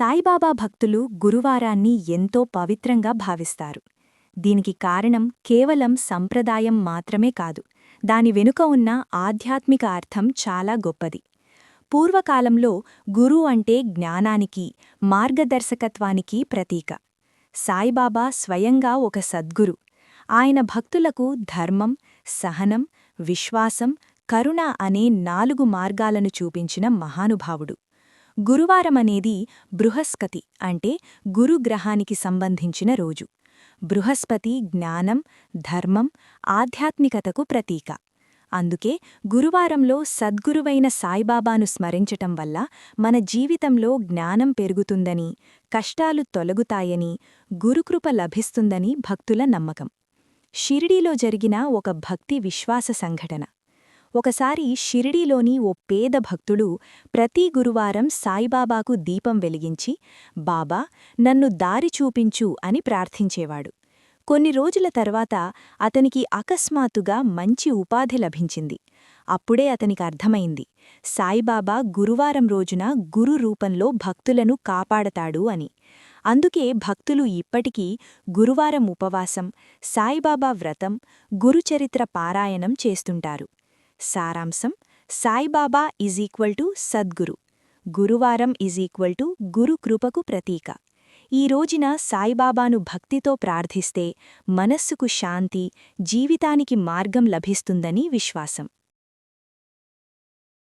సాయిబాబా భక్తులు గురువారాన్ని ఎంతో పవిత్రంగా భావిస్తారు. దీనికి కారణం కేవలం సంప్రదాయం మాత్రమే కాదు. దాని వెనుక ఉన్న ఆధ్యాత్మిక అర్థం చాలా గొప్పది. పూర్వకాలంలో గురు అంటే జ్ఞానానికి మార్గదర్శకత్వానికి ప్రతీక. సాయిబాబా స్వయంగా ఒక సద్గురు. ఆయన భక్తులకు ధర్మం సహనం విశ్వాసం కరుణ అనే నాలుగు మార్గాలను చూపించిన మహానుభావుడు. గురువారమనేది బృహస్పతి అంటే గురుగ్రహానికి సంబంధించిన రోజు. బృహస్పతి జ్ఞానం ధర్మం ఆధ్యాత్మికతకు ప్రతీక. అందుకే గురువారంలో సద్గురువైన సాయిబాబాను స్మరించటం వల్ల మన జీవితంలో జ్ఞానం పెరుగుతుందని కష్టాలు తొలగుతాయని గురుకృప లభిస్తుందని భక్తుల నమ్మకం. షిరిడీలో జరిగిన ఒక భక్తి విశ్వాస సంఘటన. ఒకసారి షిరిడీలోని ఓ పేద భక్తుడు ప్రతి గురువారం సాయిబాబాకు దీపం వెలిగించి బాబా నన్ను దారి చూపించు అని ప్రార్థించేవాడు. కొన్ని రోజుల తర్వాత అతనికి అకస్మాత్తుగా మంచి ఉపాధి లభించింది. అప్పుడే అతనికి అర్థమైంది సాయిబాబా గురువారం రోజున గురు రూపంలో భక్తులను కాపాడతాడు అని. అందుకే భక్తులు ఇప్పటికీ గురువారం ఉపవాసం సాయిబాబా వ్రతం గురుచరిత్ర పారాయణం చేస్తుంటారు. సారాంశం Saibaba is equal to Sadguru. గురువారం ఈజ్ ఈక్వల్ టు గురు కృపకు ప్రతీక. ఈ రోజున సాయిబాబాను భక్తితో ప్రార్థిస్తే మనస్సుకు శాంతి జీవితానికి మార్గం లభిస్తుందని విశ్వాసం.